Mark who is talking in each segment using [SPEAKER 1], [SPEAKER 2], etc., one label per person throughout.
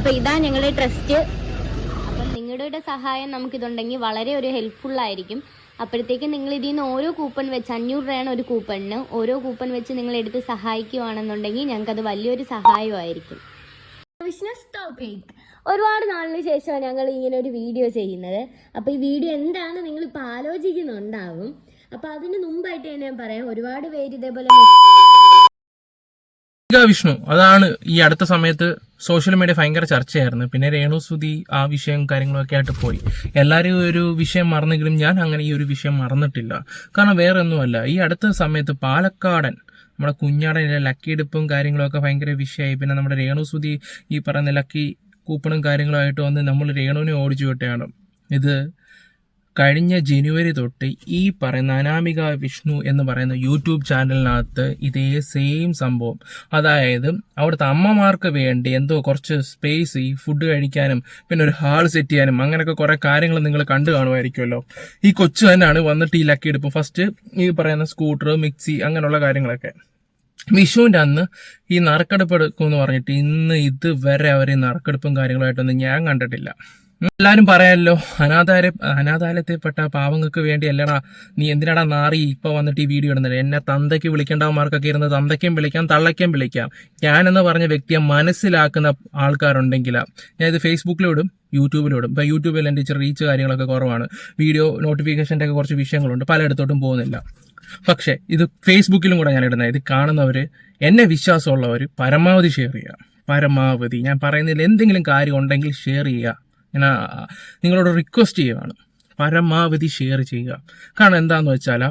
[SPEAKER 1] അപ്പൊ ഇതാ ഞങ്ങളുടെ ട്രസ്റ്റ്. അപ്പം നിങ്ങളുടെ സഹായം നമുക്ക് ഇതുണ്ടെങ്കിൽ വളരെ ഒരു ഹെൽപ്ഫുൾ ആയിരിക്കും. അപ്പോഴത്തേക്ക് നിങ്ങൾ ഇതിൽ നിന്ന് ഓരോ കൂപ്പൺ വെച്ച് അഞ്ഞൂറ് രൂപയാണ് ഒരു കൂപ്പണിന് ഓരോ കൂപ്പൺ വെച്ച് നിങ്ങൾ എടുത്ത് സഹായിക്കുവാണെന്നുണ്ടെങ്കിൽ അത് വലിയൊരു സഹായമായിരിക്കും. ബിസിനസ് ടോപ്പിക് ഒരുപാട് നാളിന് ശേഷമാണ് ഞങ്ങൾ ഇങ്ങനെ ഒരു വീഡിയോ ചെയ്യുന്നത്. അപ്പോൾ ഈ വീഡിയോ എന്താണ് നിങ്ങൾ ഇപ്പോൾ ആലോചിക്കുന്നുണ്ടാവും. അപ്പോൾ അതിന് മുമ്പായിട്ട് തന്നെ ഞാൻ പറയാം. ഒരുപാട് പേര് ഇതേപോലെ
[SPEAKER 2] ഗംഗാ വിഷ്ണു അതാണ് ഈ അടുത്ത സമയത്ത് സോഷ്യൽ മീഡിയ ഭയങ്കര ചർച്ചയായിരുന്നു. പിന്നെ രേണു സുധി ആ വിഷയം കാര്യങ്ങളൊക്കെ ആയിട്ട് പോയി. എല്ലാവരും ഒരു വിഷയം മറന്നെങ്കിലും ഞാൻ അങ്ങനെ ഈ ഒരു വിഷയം മറന്നിട്ടില്ല. കാരണം വേറെ ഒന്നുമല്ല ഈ അടുത്ത സമയത്ത് പാലക്കാടൻ നമ്മുടെ കുഞ്ഞാടനിലെ ലക്കി എടുപ്പും കാര്യങ്ങളൊക്കെ ഭയങ്കര വിഷയമായി. പിന്നെ നമ്മുടെ രേണു സുധി ഈ പറയുന്ന ലക്കി കൂപ്പണും കാര്യങ്ങളുമായിട്ട് വന്ന് നമ്മൾ രേണുവിനെ ഓടിച്ചു വിട്ടയാണ്. ഇത് കഴിഞ്ഞ ജനുവരി തൊട്ട് ഈ പറയുന്ന അനാമിക വിഷ്ണു എന്ന് പറയുന്ന യൂട്യൂബ് ചാനലിനകത്ത് ഇതേ സെയിം സംഭവം. അതായത് അവിടുത്തെ അമ്മമാർക്ക് വേണ്ടി എന്തോ കുറച്ച് സ്പേസ് ഈ ഫുഡ് കഴിക്കാനും പിന്നെ ഒരു ഹാൾ സെറ്റ് ചെയ്യാനും അങ്ങനെയൊക്കെ കുറെ കാര്യങ്ങൾ നിങ്ങൾ കണ്ടു കാണുമായിരിക്കുമല്ലോ. ഈ കൊച്ചു തന്നെയാണ് വന്നിട്ട് ഈ ലക്കി എടുപ്പ്. ഫസ്റ്റ് ഈ പറയുന്ന സ്കൂട്ടർ മിക്സി അങ്ങനെയുള്ള കാര്യങ്ങളൊക്കെ. വിഷുവിന്റെ അന്ന് ഈ നറുക്കെടുപ്പ് എടുക്കും എന്ന് പറഞ്ഞിട്ട് ഇന്ന് ഇതുവരെ അവർ ഈ നറുക്കെടുപ്പും കാര്യങ്ങളായിട്ടൊന്നും ഞാൻ കണ്ടിട്ടില്ല. എല്ലാരും പറയാമല്ലോ അനാഥാല അനാഥാലയത്തിൽപ്പെട്ട പാവങ്ങൾക്ക് വേണ്ടി അല്ലടാ നീ എന്തിനാടാ നാറി ഇപ്പൊ വന്നിട്ട് ഈ വീഡിയോ ഇടുന്നത്? എന്നെ തന്തയ്ക്ക് വിളിക്കേണ്ടവന്മാർക്കൊക്കെ ഇരുന്ന് തന്തയ്ക്കും വിളിക്കാം തള്ളയ്ക്കും വിളിക്കാം. ഞാൻ എന്ന് പറഞ്ഞ വ്യക്തിയെ മനസ്സിലാക്കുന്ന ആൾക്കാരുണ്ടെങ്കിലാ ഞാൻ ഇത് ഫേസ്ബുക്കിലും ഇടും യൂട്യൂബിലും ഇടും ഇപ്പൊ യൂട്യൂബിൽ എന്റെ ഇച്ചിരി റീച്ച് കാര്യങ്ങളൊക്കെ കുറവാണ്. വീഡിയോ നോട്ടിഫിക്കേഷന്റെ ഒക്കെ കുറച്ച് വിഷയങ്ങളുണ്ട് പലയിടത്തോട്ടും പോകുന്നില്ല. പക്ഷേ ഇത് ഫേസ്ബുക്കിലും കൂടെ ഞാൻ ഇടുന്നത്. ഇത് കാണുന്നവർ എന്നെ വിശ്വാസമുള്ളവർ പരമാവധി ഷെയർ ചെയ്യുക പരമാവധി. ഞാൻ പറയുന്നതിൽ എന്തെങ്കിലും കാര്യം ഉണ്ടെങ്കിൽ ഷെയർ ചെയ്യുക ഞാൻ നിങ്ങളോട് റിക്വസ്റ്റ് ചെയ്യുകയാണ് പരമാവധി ഷെയർ ചെയ്യുക. കാരണം എന്താണെന്ന് വെച്ചാൽ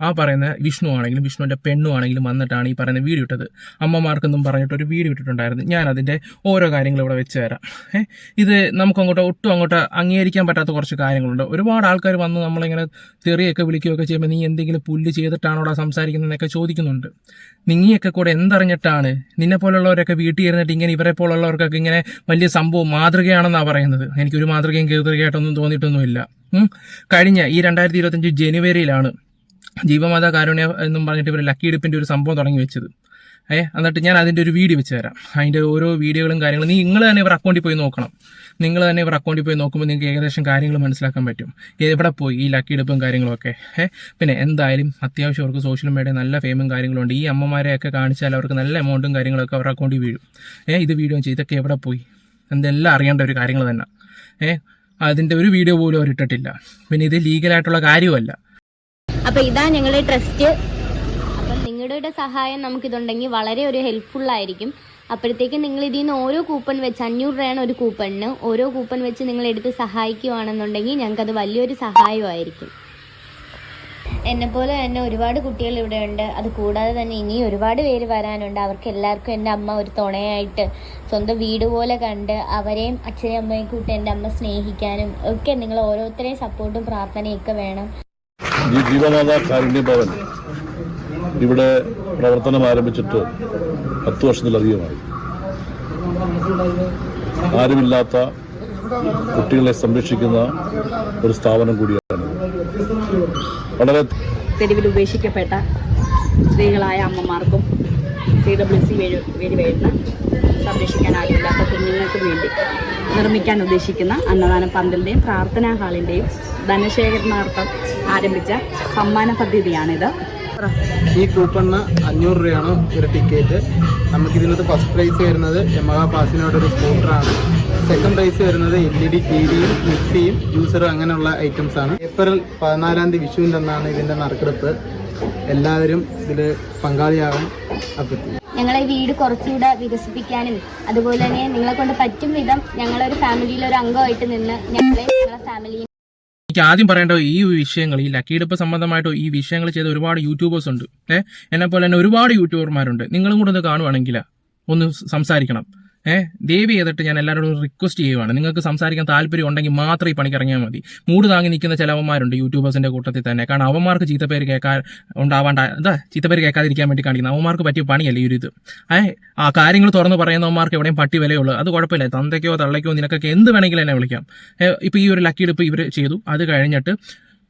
[SPEAKER 2] ആ പറയുന്ന വിഷ്ണു ആണെങ്കിലും വിഷ്ണുവിന്റെ പെണ്ണു ആണെങ്കിലും വന്നിട്ടാണ് ഈ പറയുന്ന വീഡിയോ ഇട്ടത്. അമ്മമാർക്കെന്നും പറഞ്ഞിട്ട് ഒരു വീഡിയോ ഇട്ടിട്ടുണ്ടായിരുന്നു. ഞാൻ അതിന്റെ ഓരോ കാര്യങ്ങൾ ഇവിടെ വെച്ച് തരാം. ഇത് നമുക്ക് അങ്ങോട്ട് ഒട്ടും അങ്ങോട്ട് അംഗീകരിക്കാൻ പറ്റാത്ത കുറച്ച് കാര്യങ്ങളുണ്ട്. ഒരുപാട് ആൾക്കാർ വന്ന് നമ്മളിങ്ങനെ തെറിയൊക്കെ വിളിക്കുകയൊക്കെ ചെയ്യുമ്പോൾ നീ എന്തെങ്കിലും പുല്ല് ചെയ്തിട്ടാണോ അവിടെ സംസാരിക്കുന്നതെന്നൊക്കെ ചോദിക്കുന്നുണ്ട്. നിങ്ങിയൊക്കെ കൂടെ എന്തറിഞ്ഞിട്ടാണ്? നിന്നെ പോലുള്ളവരൊക്കെ വീട്ടിൽ ഇരുന്നിട്ട് ഇങ്ങനെ ഇവരെ പോലുള്ളവർക്കൊക്കെ ഇങ്ങനെ വലിയ സംഭവം മാതൃകയാണെന്നാണ് പറയുന്നത്. എനിക്കൊരു മാതൃകയും കീതൃകയായിട്ടൊന്നും തോന്നിയിട്ടൊന്നുമില്ല. കഴിഞ്ഞ ഈ രണ്ടായിരത്തി ഇരുപത്തഞ്ച് ജനുവരിയിലാണ് ജീവമാതാ കാരുണ്യ എന്നും പറഞ്ഞിട്ട് ഇവർ ലക്കി എടുപ്പിന്റെ ഒരു സംഭവം തുടങ്ങി വെച്ചത്. ഏ എന്നിട്ട് ഞാൻ അതിന്റെ ഒരു വീഡിയോ വെച്ച് തരാം. അതിന്റെ ഓരോ വീഡിയോകളും കാര്യങ്ങളും നിങ്ങൾ തന്നെ ഇവർ അക്കൗണ്ടിൽ പോയി നോക്കണം. നിങ്ങൾ തന്നെ ഇവർ അക്കൗണ്ടിൽ പോയി നോക്കുമ്പോൾ നിങ്ങൾക്ക് ഏകദേശം കാര്യങ്ങൾ മനസ്സിലാക്കാൻ പറ്റും. എവിടെ പോയി ഈ ലക്കി എടുപ്പും കാര്യങ്ങളൊക്കെ? ഏ പിന്നെ എന്തായാലും അത്യാവശ്യം അവർക്ക് സോഷ്യൽ മീഡിയ നല്ല ഫെയിമും കാര്യങ്ങളുണ്ട് ഈ അമ്മമാരെയൊക്കെ കാണിച്ചാൽ അവർക്ക് നല്ല എമൗണ്ടും കാര്യങ്ങളൊക്കെ അവരുടെ അക്കൗണ്ടിൽ വീഴും. ഏ ഇത് വീഡിയോ ചെയ്ത് ഇതൊക്കെ എവിടെ പോയി? എന്തെല്ലാം അറിയേണ്ട ഒരു കാര്യങ്ങൾ തന്നെ. ഏ അതിന്റെ ഒരു വീഡിയോ പോലും അവർ ഇട്ടിട്ടില്ല പിന്നെ ഇത് ലീഗലായിട്ടുള്ള കാര്യമല്ല
[SPEAKER 1] അപ്പൊ ഇതാ ഞങ്ങളുടെ ട്രസ്റ്റ് അപ്പം നിങ്ങളുടെ സഹായം നമുക്കിതുണ്ടെങ്കിൽ വളരെ ഒരു ഹെൽപ്ഫുൾ ആയിരിക്കും. അപ്പോഴത്തേക്കും നിങ്ങൾ ഇതിൽ നിന്ന് ഓരോ കൂപ്പൺ വെച്ച് അഞ്ഞൂറ് രൂപയാണ് ഒരു കൂപ്പണിന് ഓരോ കൂപ്പൺ വെച്ച് നിങ്ങൾ എടുത്ത് സഹായിക്കുവാണെന്നുണ്ടെങ്കിൽ ഞങ്ങൾക്കത് വലിയൊരു സഹായമായിരിക്കും. എന്നെപ്പോലെ തന്നെ ഒരുപാട് കുട്ടികൾ ഇവിടെ ഉണ്ട്. അത് കൂടാതെ തന്നെ ഇനി ഒരുപാട് പേര് വരാനുണ്ട്. അവർക്ക് എല്ലാവർക്കും എന്റെ അമ്മ ഒരു തുണയായിട്ട് സ്വന്തം വീട് പോലെ കണ്ട് അവരെയും അച്ഛനെയും അമ്മയും കൂട്ടി എന്റെ അമ്മ സ്നേഹിക്കാനും ഒക്കെ നിങ്ങൾ ഓരോരുത്തരെയും സപ്പോർട്ടും പ്രാർത്ഥനയും ഒക്കെ വേണം.
[SPEAKER 3] ഈ ജീവമാതാ കാരുണ്യ ഭവൻ ഇവിടെ പ്രവർത്തനം ആരംഭിച്ചിട്ട് പത്ത് വർഷത്തിലധികമായി. ആരുമില്ലാത്ത കുട്ടികളെ സംരക്ഷിക്കുന്ന ഒരു സ്ഥാപനം കൂടിയാണ് വളരെ
[SPEAKER 4] തെരുവിൽ ഉപേക്ഷിക്കപ്പെട്ട സ്ത്രീകളായ അമ്മമാർക്കും സി ഡബ്ല്യു സി വഴി വഴി വരുന്ന സംരക്ഷിക്കാൻ ആരുമില്ലാത്ത കുഞ്ഞുങ്ങൾക്കും വേണ്ടി നിർമ്മിക്കാൻ ഉദ്ദേശിക്കുന്ന അന്നദാന പന്തലിന്റെയും പ്രാർത്ഥനാ ഹാളിന്റെയും ധനശേഖരണാർത്ഥം ആരംഭിച്ച സമ്മാന പദ്ധതിയാണിത്.
[SPEAKER 5] ഈ കൂപ്പണിന് അഞ്ഞൂറ് രൂപയാണ് ഒരു ടിക്കറ്റ് നമുക്ക് ഇതിനകത്ത് ഫസ്റ്റ് പ്രൈസ് വരുന്നത് യമഹ പാസിനോട് ഒരു സ്കൂട്ടറാണ് സെക്കൻഡ് പ്രൈസ് വരുന്നത് എൽ ഇ ഡി ടി വിയും മിക്സിയും ജ്യൂസറും അങ്ങനെയുള്ള ഐറ്റംസ് ആണ്. ഏപ്രിൽ പതിനാലാം തീയതി വിഷുവിന്റെ അന്നാണ് ഇതിന്റെ നറുക്കെടുപ്പ്. എല്ലാവരും ഇതിൽ പങ്കാളിയാകാൻ അഭ്യർത്ഥിക്കുന്നു.
[SPEAKER 1] ഞങ്ങളെ വീട് കുറച്ചുകൂടെ വികസിപ്പിക്കാനും അതുപോലെ തന്നെ നിങ്ങളെ കൊണ്ട് പറ്റും വിധം ഞങ്ങളൊരു ഫാമിലിയിലെ ഒരു അംഗമായിട്ട് നിന്ന് ഞങ്ങളെ ഞങ്ങളെ ഫാമിലി
[SPEAKER 2] എനിക്ക് ആദ്യം പറയേണ്ട ഈ വിഷയങ്ങൾ ഈ ലക്കിയെടുപ്പ് സംബന്ധമായിട്ടോ സംബന്ധമായിട്ട് ഈ വിഷയങ്ങൾ ചെയ്ത ഒരുപാട് യൂട്യൂബേഴ്സ് ഉണ്ട്. ഏഹ് എന്നെ പോലെ തന്നെ ഒരുപാട് യൂട്യൂബർമാരുണ്ട് നിങ്ങളും കൂടെ ഒന്ന് കാണുവാണെങ്കിൽ ഒന്ന് സംസാരിക്കണം. ഏഹ് ദേവി ചെയ്തിട്ട് ഞാൻ എല്ലാവരോടും റിക്വസ്റ്റ് ചെയ്യുവാണ്. നിങ്ങൾക്ക് സംസാരിക്കാൻ താല്പര്യം ഉണ്ടെങ്കിൽ മാത്രം ഈ പണിക്ക് ഇറങ്ങിയാൽ മതി. മൂട് താങ്ങി നിൽക്കുന്ന ചിലവന്മാരുണ്ട് യൂട്യൂബേഴ്സിന്റെ കൂട്ടത്തിൽ തന്നെ. കാരണം അവന്മാർക്ക് ചീത്തപ്പേര് കേൾക്കാൻ ഉണ്ടാവാണ്ട എന്താ ചീത്തപ്പേര് കേൾക്കാതിരിക്കാൻ വേണ്ടി കാണിക്കുന്നത് അവന്മാർക്ക് പറ്റിയ പണിയല്ലേ ഈ ഒരു ഇത് ഏഹ് ആ കാര്യങ്ങൾ തുറന്ന് പറയുന്നവന്മാർക്ക് എവിടെയും പട്ടി വിലയുള്ളൂ. അത് കുഴപ്പമില്ല. തന്തയ്ക്കോ തള്ളയ്ക്കോ നിനക്കൊക്കെ എന്ത് വേണമെങ്കിലും എന്നെ വിളിക്കാം. ഇപ്പോൾ ഇപ്പൊ ഈ ഒരു ലക്കി എടുപ്പ് ഇവർ ചെയ്തു. അത് കഴിഞ്ഞിട്ട്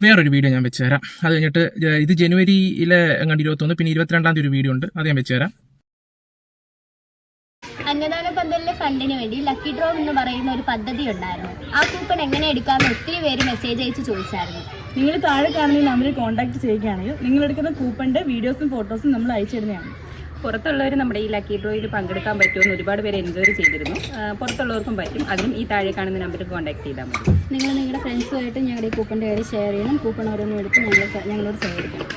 [SPEAKER 2] വേറൊരു വീഡിയോ ഞാൻ വെച്ച് തരാം. അത് കഴിഞ്ഞിട്ട് ഇത് ജനുവരിയിലെ എങ്ങാണ്ട് ഇരുപത്തൊന്ന് പിന്നെ ഇരുപത്തിരണ്ടാം തീയതി ഒരു വീഡിയോ ഉണ്ട്. അത് ഞാൻ വെച്ച് തരാം.
[SPEAKER 1] അന്നദാന പന്തലിലെ ഫണ്ടിന് വേണ്ടി ലക്കി ഡ്രോ എന്ന് പറയുന്ന ഒരു പദ്ധതി ഉണ്ടായിരുന്നു. ആ കൂപ്പൺ എങ്ങനെ എടുക്കാമെന്ന് ഒത്തിരി പേര് മെസ്സേജ് അയച്ച് ചോദിച്ചായിരുന്നു.
[SPEAKER 6] നിങ്ങൾ താഴെ കാണുന്ന നമ്പറിൽ കോൺടാക്ട് ചെയ്യുകയാണെങ്കിൽ നിങ്ങൾ എടുക്കുന്ന കൂപ്പണിന്റെ വീഡിയോസും ഫോട്ടോസും നമ്മൾ അയച്ചിടുന്നതാണ്
[SPEAKER 7] പുറത്തുള്ളവർ നമ്മുടെ ഈ ലക്കി ഡ്രോയിൽ പങ്കെടുക്കാൻ പറ്റുമെന്ന് ഒരുപാട് പേര് എൻക്വയറി ചെയ്തിരുന്നു. പുറത്തുള്ളവർക്കും പറ്റും. അതിനും ഈ താഴെ കാണുന്ന നമ്പറിൽ കോൺടാക്ട് ചെയ്താൽ മതി.
[SPEAKER 1] നിങ്ങൾ നിങ്ങളുടെ ഫ്രണ്ട്സുമായിട്ട് ഞങ്ങളുടെ ഈ കൂപ്പണിന്റെ കാര്യം ഷെയർ ചെയ്യണം. കൂപ്പൺ ഓരോന്നും എടുത്ത് ഞങ്ങൾ ഞങ്ങളോട് സഹകരിക്കണം.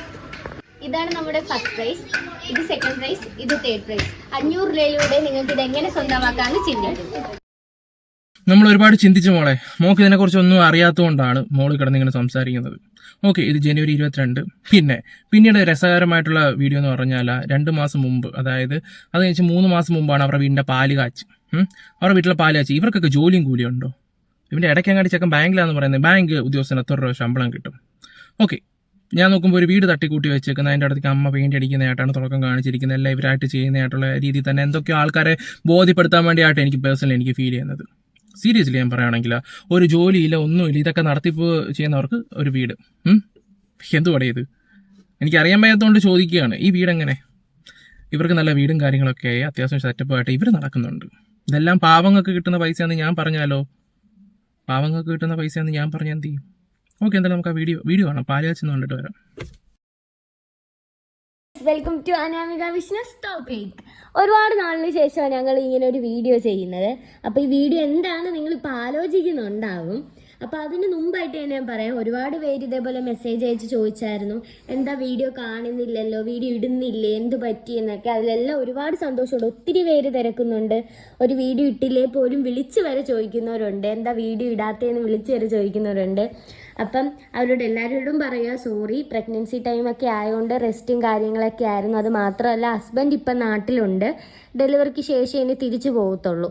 [SPEAKER 1] ഇതാണ് നമ്മുടെ ഫസ്റ്റ് പ്രൈസ് ഇത് സെക്കൻഡ് പ്രൈസ് ഇത് തേർഡ് പ്രൈസ് അഞ്ഞൂറ് രൂപയിലൂടെ നിങ്ങൾക്ക് ഇത് എങ്ങനെ സ്വന്തമാക്കാമെന്ന് ചിന്തിക്കും.
[SPEAKER 2] നമ്മൾ ഒരുപാട് ചിന്തിച്ചു മോളെ. മോക്ക് ഇതിനെക്കുറിച്ച് ഒന്നും അറിയാത്തതുകൊണ്ടാണ് മോൾ കിടന്ന് ഇങ്ങനെ സംസാരിക്കുന്നത്. ഓക്കെ ഇത് ജനുവരി ഇരുപത്തിരണ്ട്. പിന്നെ പിന്നീട് രസകരമായിട്ടുള്ള വീഡിയോ എന്ന് പറഞ്ഞാൽ രണ്ട് മാസം മുമ്പ് അതായത് അത് കഴിച്ച് മൂന്ന് മാസം മുമ്പാണ് അവരുടെ വീടിന്റെ പാൽ കാച്ച്. അവരുടെ വീട്ടിലെ പാൽ കാച്ച്. ഇവർക്കൊക്കെ ജോലിയും കൂലിയുണ്ടോ ഇവന്റെ ഇടയ്ക്കങ്ങാടി ചെക്കൻ ബാങ്കിലാന്ന് പറയുന്നത് ബാങ്ക് ഉദ്യോഗസ്ഥന് എത്ര രൂപ ശമ്പളം കിട്ടും? ഓക്കെ ഞാൻ നോക്കുമ്പോൾ ഒരു വീട് തട്ടിക്കൂട്ടി വെച്ചേക്കുന്ന അതിന്റെ അടുത്തേക്ക് അമ്മ പെയിന്റ് അടിക്കുന്നതായിട്ടാണ് തുടക്കം കാണിച്ചിരിക്കുന്നത്. എല്ലാം ഇവരായിട്ട് ചെയ്യുന്നതായിട്ടുള്ള രീതിയിൽ തന്നെ എന്തൊക്കെയോ ആൾക്കാരെ ബോധ്യപ്പെടുത്താൻ വേണ്ടിയായിട്ട് എനിക്ക് പേഴ്സണലി എനിക്ക് ഫീൽ ചെയ്യുന്നത്. സീരിയസ്ലി ഞാൻ പറയുകയാണെങ്കിൽ ഒരു ജോലിയില്ല ഒന്നുമില്ല ഇതൊക്കെ നടത്തിപ്പ് ചെയ്യുന്നവർക്ക് ഒരു വീട്? എന്തുവാടേ ഇത്? എനിക്കറിയാൻ വയ്യാത്തതുകൊണ്ട് ചോദിക്കുകയാണ് ഈ വീട് എങ്ങനെ? ഇവർക്ക് നല്ല വീടും കാര്യങ്ങളൊക്കെ ആയി അത്യാവശ്യം സെറ്റപ്പായിട്ട് ഇവർ നടക്കുന്നുണ്ട്. ഇതെല്ലാം പാവങ്ങൾക്ക് കിട്ടുന്ന പൈസയാണെന്ന് ഞാൻ പറഞ്ഞാലോ? പാവങ്ങൾക്ക് കിട്ടുന്ന പൈസയാണെന്ന് ഞാൻ പറഞ്ഞാൽ എന്ത് ചെയ്യും? ഓക്കെ എന്തായാലും നമുക്ക് ആ വീഡിയോ വീഡിയോ കാണാം. പാൽ വെച്ചെന്ന് കണ്ടിട്ട് വരാം.
[SPEAKER 1] Welcome to Anamika business topic ഒരുപാട് നാളിന് ശേഷമാണ് ഞങ്ങൾ ഇങ്ങനെ ഒരു വീഡിയോ ചെയ്യുന്നത്. അപ്പോൾ ഈ വീഡിയോ എന്താണ് നിങ്ങൾ നിങ്ങളിപ്പോൾ ആലോചിക്കുന്നുണ്ടാവും. അപ്പോൾ അതിന് മുമ്പായിട്ട് തന്നെ ഞാൻ പറയാം ഒരുപാട് പേര് ഇതേപോലെ മെസ്സേജ് അയച്ച് ചോദിച്ചായിരുന്നു എന്താ വീഡിയോ കാണുന്നില്ലല്ലോ? വീഡിയോ ഇടുന്നില്ലേ? എന്ത് പറ്റി? എന്നൊക്കെ. അതിലെല്ലാം ഒരുപാട് സന്തോഷമുണ്ട്. ഒത്തിരി പേര് തിരക്കുന്നുണ്ട്. ഒരു വീഡിയോ ഇട്ടില്ലേ പോലും വിളിച്ച് വരെ ചോദിക്കുന്നവരുണ്ട്. എന്താ വീഡിയോ ഇടാത്തതെന്ന് വിളിച്ച് വരെ ചോദിക്കുന്നവരുണ്ട്. അപ്പം അവരോട് എല്ലാവരോടും പറയുക സോറി പ്രഗ്നൻസി ടൈമൊക്കെ ആയതുകൊണ്ട് റെസ്റ്റും കാര്യങ്ങളൊക്കെ ആയിരുന്നു. അത് മാത്രമല്ല ഹസ്ബൻഡ് ഇപ്പം നാട്ടിലുണ്ട്. ഡെലിവറിക്ക് ശേഷം ഇനി തിരിച്ചു പോകത്തുള്ളൂ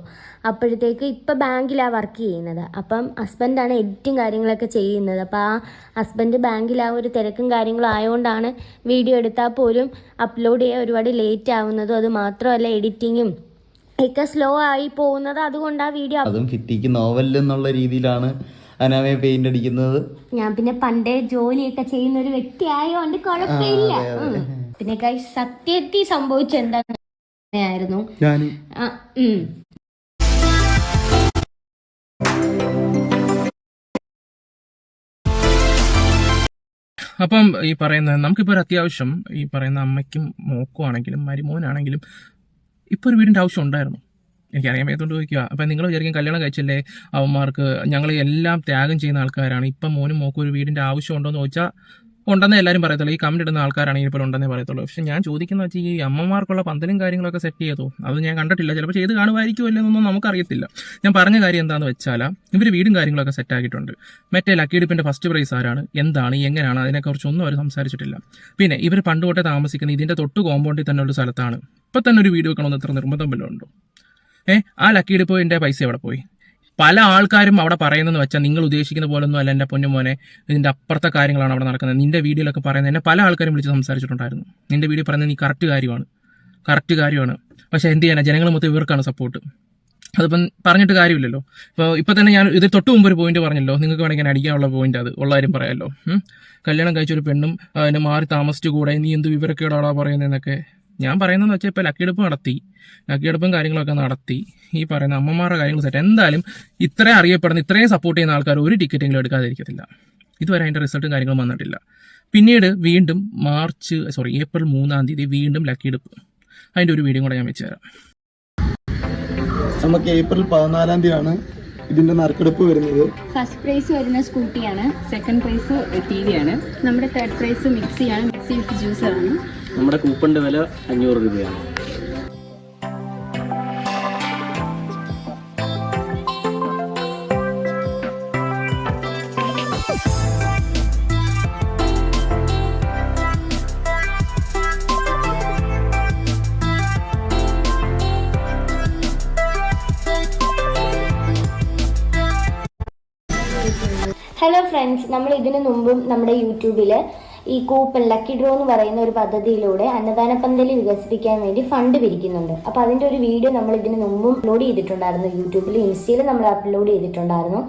[SPEAKER 1] അപ്പോഴത്തേക്ക് ഇപ്പം ബാങ്കിലാണ് വർക്ക് ചെയ്യുന്നത്. അപ്പം ഹസ്ബൻഡാണ് എഡിറ്റും കാര്യങ്ങളൊക്കെ ചെയ്യുന്നത്. അപ്പോൾ ആ ഹസ്ബൻഡ് ബാങ്കിൽ ആ ഒരു തിരക്കും കാര്യങ്ങളും ആയതുകൊണ്ടാണ് വീഡിയോ എടുത്താൽ പോലും അപ്ലോഡ് ചെയ്യാൻ ഒരുപാട് ലേറ്റ് ആവുന്നതും അത് മാത്രമല്ല എഡിറ്റിങ്ങും ഒക്കെ സ്ലോ ആയി പോകുന്നത്. അതുകൊണ്ട് ആ വീഡിയോ
[SPEAKER 8] അതും ഭിത്തിക്ക് നോവൽ എന്നുള്ള രീതിയിലാണ് അനാമയെ പെയിന്റ് അടിക്കുന്നത്.
[SPEAKER 1] ഞാൻ പിന്നെ പണ്ടേ ജോലിയൊക്കെ ചെയ്യുന്ന ഒരു വ്യക്തി ആയതുകൊണ്ട് കുഴപ്പമില്ല ഉം. പിന്നെ കൈ സത്യത്തിൽ സംഭവിച്ച എന്തായിരുന്നു
[SPEAKER 8] ഞാൻ
[SPEAKER 1] ആ, ഉം.
[SPEAKER 2] അപ്പം ഈ പറയുന്ന നമുക്കിപ്പോൾ ഒരു അത്യാവശ്യം ഈ പറയുന്ന അമ്മയ്ക്കും മോക്കുവാണെങ്കിലും മരുമോനാണെങ്കിലും ഇപ്പോൾ ഒരു വീടിന്റെ ആവശ്യം ഉണ്ടായിരുന്നു. എനിക്കറിയാൻ വയ്യാത്തോണ്ട് ചോദിക്കുക അപ്പം നിങ്ങൾ വിചാരിക്കും കല്യാണം കഴിച്ചല്ലേ? അവന്മാർക്ക് ഞങ്ങൾ എല്ലാം ത്യാഗം ചെയ്യുന്ന ആൾക്കാരാണ്. ഇപ്പം മോനും മോക്കും ഒരു വീടിന്റെ ആവശ്യം ഉണ്ടോ എന്ന് ചോദിച്ചാൽ ഉണ്ടെന്നേ എല്ലാവരും പറയത്തുള്ളൂ. ഈ കമന്റ് ഇടുന്ന ആൾക്കാരാണെങ്കിൽ ഇപ്പോൾ ഉണ്ടെന്നേ പറയത്തുള്ളൂ. പക്ഷേ ഞാൻ ചോദിക്കുന്ന വെച്ചാൽ ഈ അമ്മമാർക്കുള്ള പന്തലും കാര്യങ്ങളൊക്കെ സെറ്റ് ചെയ്തോ? അത് ഞാൻ കണ്ടിട്ടില്ല. ചിലപ്പോൾ ചെയ്ത് കാണുമായിരിക്കുമല്ലോ എന്നൊന്നും നമുക്കറിയത്തില്ല. ഞാൻ പറഞ്ഞ കാര്യം എന്താണെന്ന് വെച്ചാൽ ഇവർ വീടും കാര്യങ്ങളൊക്കെ സെറ്റ് ആക്കിയിട്ടുണ്ട്. മറ്റേ ലക്കിയെടുപ്പിന്റെ ഫസ്റ്റ് പ്രൈസ് ആരാണ്? എന്താണ്? എങ്ങനെയാണ് അതിനെക്കുറിച്ചൊന്നും അവർ സംസാരിച്ചിട്ടില്ല. പിന്നെ ഇവർ പണ്ട് തൊട്ടേ താമസിക്കുന്ന ഇതിന്റെ തൊട്ട് കോമ്പൗണ്ടിൽ തന്നെ ഉള്ള സ്ഥലത്താണ്. ഇപ്പം തന്നെ ഒരു വീട് വെക്കണമെന്ന് എത്ര നിർബന്ധം വല്ലതും ഉണ്ടോ? ഏ ആ ലക്കിയെടുപ്പിന്റെ പൈസ എവിടെ പോയി? പല ആൾക്കാരും അവിടെ പറയുന്നതെന്ന് വെച്ചാൽ നിങ്ങൾ ഉദ്ദേശിക്കുന്ന പോലൊന്നും അല്ല എന്റെ പൊന്നുമോനെ ഇതിന്റെ അപ്പുറത്തെ കാര്യങ്ങളാണ് അവിടെ നടക്കുന്നത്. നിന്റെ വീഡിയോയിലൊക്കെ പറയുന്നത് എന്നെ പല ആൾക്കാരും വിളിച്ച് സംസാരിച്ചിട്ടുണ്ടായിരുന്നു. നിന്റെ വീഡിയോ പറയുന്നത് നീ കറക്റ്റ് കാര്യമാണ്. കറക്റ്റ് കാര്യമാണ്. പക്ഷേ എന്ത് ചെയ്യാനാ? ജനങ്ങൾ മൊത്തം ഇവർക്കാണ് സപ്പോർട്ട് അതിപ്പം പറഞ്ഞിട്ട് കാര്യമില്ലല്ലോ. ഇപ്പോൾ ഇപ്പം തന്നെ ഞാൻ ഇത് തൊട്ട് മുമ്പ് ഒരു പോയിന്റ് പറഞ്ഞല്ലോ. നിങ്ങൾക്ക് വേണമെങ്കിൽ ഞാൻ അടിക്കാനുള്ള പോയിന്റ് അത്. ഉള്ള കാര്യം പറയാമല്ലോ. കല്യാണം കഴിച്ചൊരു പെണ്ണും അതിനെ മാറി താമസിച്ചു കൂടെ. നീ എന്ത് വിവരക്കേടാടാ പറയുന്നതെന്നൊക്കെ. ഞാൻ പറയുന്നതെന്ന് വെച്ചാൽ ഇപ്പോൾ ലക്കിയെടുപ്പ് നടത്തി. ലക്കിയെടുപ്പും കാര്യങ്ങളൊക്കെ നടത്തി. ഈ പറയുന്ന അമ്മമാരുടെ കാര്യങ്ങൾ സെറ്റ് എന്തായാലും ഇത്രയും അറിയപ്പെടുന്ന ഇത്രയും സപ്പോർട്ട് ചെയ്യുന്ന ആൾക്കാർ ഒരു ടിക്കറ്റെങ്കിലും എടുക്കാതിരിക്കത്തില്ല. ഇതുവരെ അതിന്റെ റിസൾട്ടും കാര്യങ്ങളും വന്നിട്ടില്ല. പിന്നീട് വീണ്ടും മാർച്ച് സോറി ഏപ്രിൽ മൂന്നാം തീയതി വീണ്ടും ലക്കിയെടുപ്പ്. അതിന്റെ ഒരു വീഡിയോ കൂടെ ഞാൻ വെച്ചുതരാം
[SPEAKER 5] നമുക്ക് ഏപ്രിൽ പതിനാലാം തീയതിയാണ് ഇതിന്റെ നറുക്കെടുപ്പ് വരുന്നത്.
[SPEAKER 1] ഫസ്റ്റ് പ്രൈസ് വരുന്ന സ്കൂട്ടിയാണ്
[SPEAKER 7] സെക്കൻഡ് പ്രൈസ് ടി വി ആണ്.
[SPEAKER 1] നമ്മുടെ തേർഡ് പ്രൈസ് മിക്സിയാണ് മിക്സി വിത്ത് ജ്യൂസറാണ്
[SPEAKER 9] നമ്മുടെ കൂപ്പണിന്റെ വില അഞ്ഞൂറ് രൂപയാണ്.
[SPEAKER 1] ഹലോ ഫ്രണ്ട്സ് നമ്മൾ ഇതിനു മുമ്പും നമ്മുടെ യൂട്യൂബിൽ ഈ കൂപ്പൺ ലക്കി ഡ്രോ എന്ന് പറയുന്ന ഒരു പദ്ധതിയിലൂടെ അന്നദാന പന്തലി വികസിപ്പിക്കാൻ വേണ്ടി ഫണ്ട് പിരിക്കുന്നുണ്ട്. അപ്പോൾ അതിന്റെ ഒരു വീഡിയോ നമ്മൾ ഇതിന് മുമ്പും അപ്ലോഡ് ചെയ്തിട്ടുണ്ടായിരുന്നു. യൂട്യൂബിൽ ഇൻസ്റ്റയിൽ നമ്മൾ അപ്ലോഡ് ചെയ്തിട്ടുണ്ടായിരുന്നു.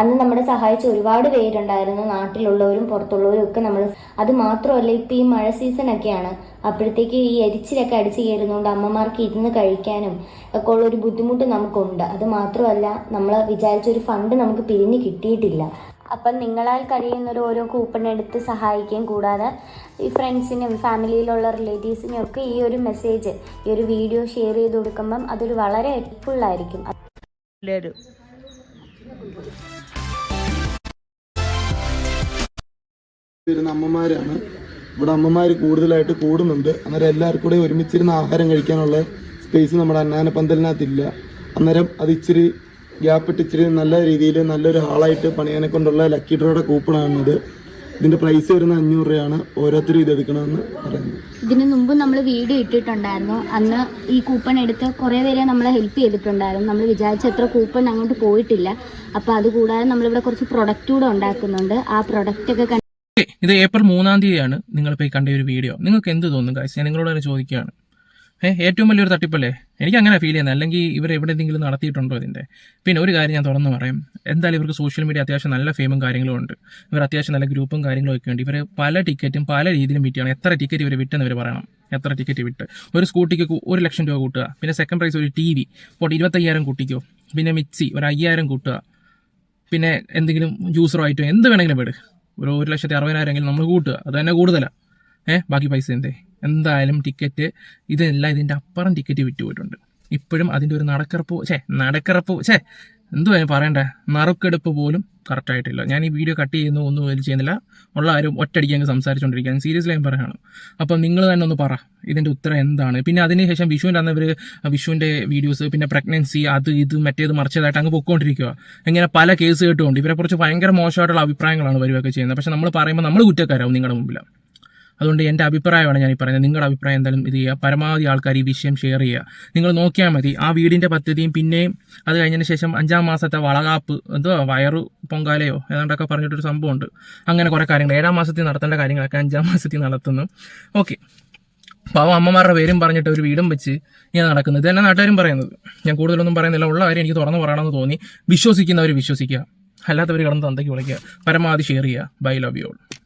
[SPEAKER 1] അന്ന് നമ്മളെ സഹായിച്ച ഒരുപാട് പേരുണ്ടായിരുന്നു. നാട്ടിലുള്ളവരും പുറത്തുള്ളവരും ഒക്കെ നമ്മൾ അത് മാത്രമല്ല ഇപ്പോൾ ഈ മഴ സീസൺ സീസണൊക്കെയാണ് അപ്പോഴത്തേക്ക് ഈ എരിച്ചിലൊക്കെ അടിച്ചു കയറുന്നതുകൊണ്ട് അമ്മമാർക്ക് ഇരുന്ന് കഴിക്കാനും ഒക്കെ ഉള്ള ഒരു ബുദ്ധിമുട്ട് നമുക്കുണ്ട്. അത് മാത്രമല്ല നമ്മൾ വിചാരിച്ച ഒരു ഫണ്ട് നമുക്ക് പിരിഞ്ഞ് കിട്ടിയിട്ടില്ല. അപ്പം നിങ്ങളാൽ കഴിയുന്നൊരു ഓരോ കൂപ്പൺ എടുത്ത് സഹായിക്കുകയും കൂടാതെ ഈ ഫ്രണ്ട്സിനും ഫാമിലിയിലുള്ള റിലേറ്റീവ്സിനും ഒക്കെ ഈ ഒരു മെസ്സേജ് ഈ ഒരു വീഡിയോ ഷെയർ ചെയ്ത് കൊടുക്കുമ്പം അതൊരു വളരെ ഹെൽപ്ഫുള്ളായിരിക്കും
[SPEAKER 5] വരുന്ന അമ്മമാരാണ്. ഇവിടെ അമ്മമാർ കൂടുതലായിട്ട് കൂടുന്നുണ്ട്. അന്നേരം എല്ലാവർക്കും കൂടെ ഒരുമിച്ചിരുന്ന് ആഹാരം കഴിക്കാനുള്ള സ്പേസ് നമ്മുടെ അന്നാന പന്തലിനകത്തില്ല അന്നേരം അത് ഇച്ചിരി ഗ്യാപ്പ് ഇട്ട് ഇച്ചിരി നല്ല രീതിയിൽ നല്ലൊരു ഹാളായിട്ട് പണിയാനെ കൊണ്ടുള്ള ലക്കി ഡ്രോയുടെ കൂപ്പണാണിത്. ഇതിന്റെ പ്രൈസ് വരുന്ന അഞ്ഞൂറ് രൂപയാണ്. ഓരോരുത്തരും ഇത് എടുക്കണമെന്ന് പറയുന്നത്
[SPEAKER 1] ഇതിന് മുമ്പ് നമ്മൾ വീഡിയോ ഇട്ടിട്ടുണ്ടായിരുന്നു. അന്ന് ഈ കൂപ്പൺ എടുത്ത് കുറേ പേരെ നമ്മളെ ഹെൽപ്പ് ചെയ്തിട്ടുണ്ടായിരുന്നു. നമ്മൾ വിചാരിച്ച എത്ര കൂപ്പൺ അങ്ങോട്ട് പോയിട്ടില്ല. അപ്പോൾ അതുകൂടാതെ നമ്മളിവിടെ കുറച്ച് പ്രൊഡക്റ്റ് കൂടെ ഉണ്ടാക്കുന്നുണ്ട്. ആ പ്രൊഡക്റ്റ് ഒക്കെ കണ്ട്
[SPEAKER 2] ഇത് ഏപ്രിൽ മൂന്നാം തീയതിയാണ് നിങ്ങൾ ഈ കണ്ട ഒരു വീഡിയോ നിങ്ങൾക്ക് എന്ത് തോന്നുന്നു ഞാൻ നിങ്ങളോട് തന്നെ ചോദിക്കുകയാണ്. ഏറ്റവും വലിയൊരു തട്ടിപ്പല്ലേ? എനിക്ക് അങ്ങനെ ഫീൽ ചെയ്യുന്നത്. അല്ലെങ്കിൽ ഇവർ എവിടെയെങ്കിലും നടത്തിയിട്ടുണ്ടോ ഇതിന്റെ? പിന്നെ ഒരു കാര്യം ഞാൻ തുറന്ന് പറയും. എന്തായാലും ഇവർക്ക് സോഷ്യൽ മീഡിയ അത്യാവശ്യം നല്ല ഫെയിമും കാര്യങ്ങളും ഉണ്ട്. ഇവർ അത്യാവശ്യം നല്ല ഗ്രൂപ്പും കാര്യങ്ങളും ഒക്കെ ഉണ്ട്. ഇവർ പല ടിക്കറ്റും പല രീതിയിലും വിറ്റാണ് എത്ര ടിക്കറ്റ് ഇവർ വിറ്റെന്ന് ഇവർ പറയണം. എത്ര ടിക്കറ്റ് വിട്ട്. ഒരു സ്കൂട്ടിക്ക് ഒരു ലക്ഷം രൂപ കൂട്ടുക. പിന്നെ സെക്കൻഡ് പ്രൈസ് ഒരു ടി വി പോട്ടെ ഇരുപത്തയ്യായിരം കൂട്ടിക്കോ. പിന്നെ മിക്സി ഒരു അയ്യായിരം കൂട്ടുക. പിന്നെ എന്തെങ്കിലും ജ്യൂസറോ ആയിട്ടോ എന്ത് വേണമെങ്കിലും വിട് ഒരു ഒരു ലക്ഷത്തി അറുപതിനായിരം എങ്കിലും നമ്മൾ കൂട്ടുക. അത് തന്നെ കൂടുതലാണ് ഏഹ് ബാക്കി പൈസ എന്തേ? എന്തായാലും ടിക്കറ്റ് ഇതെല്ലാം ഇതിന്റെ അപ്പുറം ടിക്കറ്റ് വിറ്റ് പോയിട്ടുണ്ട് ഇപ്പോഴും അതിന്റെ ഒരു നടക്കറപ്പ് ഛേ നടക്കറപ്പ് ഛേ എന്തുവാ പറയണ്ടേ? നറുക്കെടുപ്പ് പോലും കറക്റ്റായിട്ടില്ല ഞാൻ ഈ വീഡിയോ കട്ട് ചെയ്യുന്നു ഒന്നും ഇത് ചെയ്യുന്നില്ല. ഉള്ള ആരും ഒറ്റയടിക്ക് അങ്ങ് സംസാരിച്ചുകൊണ്ടിരിക്കുകയാണ് സീരിയസ്ലി ഞാൻ പറയുകയാണ് അപ്പം നിങ്ങൾ തന്നെ ഒന്ന് പറ ഇതിന്റെ ഉത്തരം എന്താണ്? പിന്നെ അതിനുശേഷം വിഷുവിന്റെ അന്ന് ഇവർ വിഷുവിന്റെ വീഡിയോസ് പിന്നെ പ്രഗ്നൻസി അത് ഇത് മറ്റേത് മറിച്ചതായിട്ട് അങ്ങ് പൊക്കോണ്ടിരിക്കുക ഇങ്ങനെ പല കേസ് കേട്ടുകൊണ്ട് ഇവരെക്കുറിച്ച് ഭയങ്കര മോശമായിട്ടുള്ള അഭിപ്രായങ്ങളാണ് വരികയൊക്കെ ചെയ്യുന്നത്. പക്ഷേ നമ്മൾ പറയുമ്പോൾ നമ്മൾ കുറ്റക്കാരാവും നിങ്ങളുടെ മുമ്പിൽ അതുകൊണ്ട് എന്റെ അഭിപ്രായമാണ് ഞാൻ ഈ പറയുന്നത്. നിങ്ങളുടെ അഭിപ്രായം എന്തായാലും ഇത് ചെയ്യുക. പരമാവധി ആൾക്കാർ ഈ വിഷയം ഷെയർ ചെയ്യുക. നിങ്ങൾ നോക്കിയാൽ മതി. ആ വീടിന്റെ പദ്ധതിയും പിന്നെയും അത് കഴിഞ്ഞതിന് ശേഷം അഞ്ചാം മാസത്തെ വളകാപ്പ് എന്തോ വയറു പൊങ്കാലയോ ഏതാണ്ടൊക്കെ പറഞ്ഞിട്ടൊരു സംഭവമുണ്ട്. അങ്ങനെ കുറേ കാര്യങ്ങൾ. ഏഴാം മാസത്തിൽ നടത്തേണ്ട കാര്യങ്ങളൊക്കെ അഞ്ചാം മാസത്തിൽ നടത്തുന്നു. ഓക്കെ പാവം അമ്മമാരുടെ പേരും പറഞ്ഞിട്ട് ഒരു വീടും വെച്ച് ഞാൻ നടക്കുന്നത് ഇത് തന്നെ നാട്ടുകാരും പറയുന്നത്. ഞാൻ കൂടുതലൊന്നും പറയുന്നില്ല. ഉള്ള കാര്യം എനിക്ക് തുറന്നു പറയണമെന്ന് തോന്നി. വിശ്വസിക്കുന്നവർ വിശ്വസിക്കുക. അല്ലാത്തവർ കിടന്ന് തന്തയ്ക്ക് വിളിക്കുക. പരമാവധി ഷെയർ ചെയ്യുക. Bye love you all